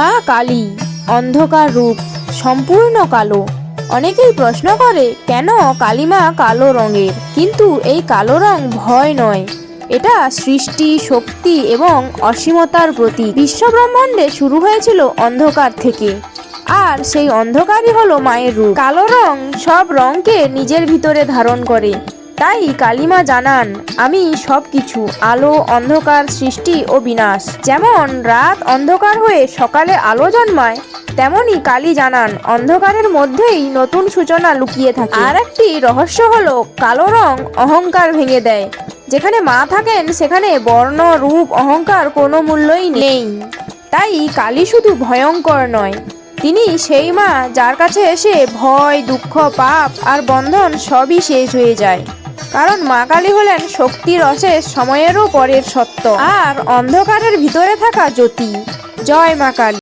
মা কালী, অন্ধকার রূপ, সম্পূর্ণ কালো। অনেকেই প্রশ্ন করে, কেন কালিমা কালো রঙের? কিন্তু এই কালো রং ভয় নয়। এটা সৃষ্টি, শক্তি এবং অসীমতার প্রতি বিশ্বব্রহ্মাণ্ডে শুরু হয়েছিল অন্ধকার থেকে। আর সেই অন্ধকারই হলো মায়ের রূপ। কালো রং সব রঙকে নিজের ভিতরে ধারণ করে। তাই কালিমা জানান, আমি সব কিছু আলো, অন্ধকার, সৃষ্টি ও বিনাশ। যেমন রাত অন্ধকার হয়ে সকালে আলো জন্মায়, তেমনি কালী জানান, অন্ধকারের মধ্যেই নতুন সূচনা লুকিয়ে থাকে। আর একটি রহস্য হলো, কালো রং অহংকার ভেঙে দেয়। যেখানে মা থাকেন, সেখানে বর্ণ, রূপ, অহংকার কোনো মূল্যই নেই। তাই কালী শুধু ভয়ঙ্কর নয়, তিনি সেই মা যার কাছে এসে ভয়, দুঃখ, পাপ আর বন্ধন সবই শেষ হয়ে যায়। কারণ মা কালী হলেন শক্তির অশেষ সময়েরও পরের সত্য আর অন্ধকারের ভিতরে থাকা জ্যোতি। জয় মা কালী।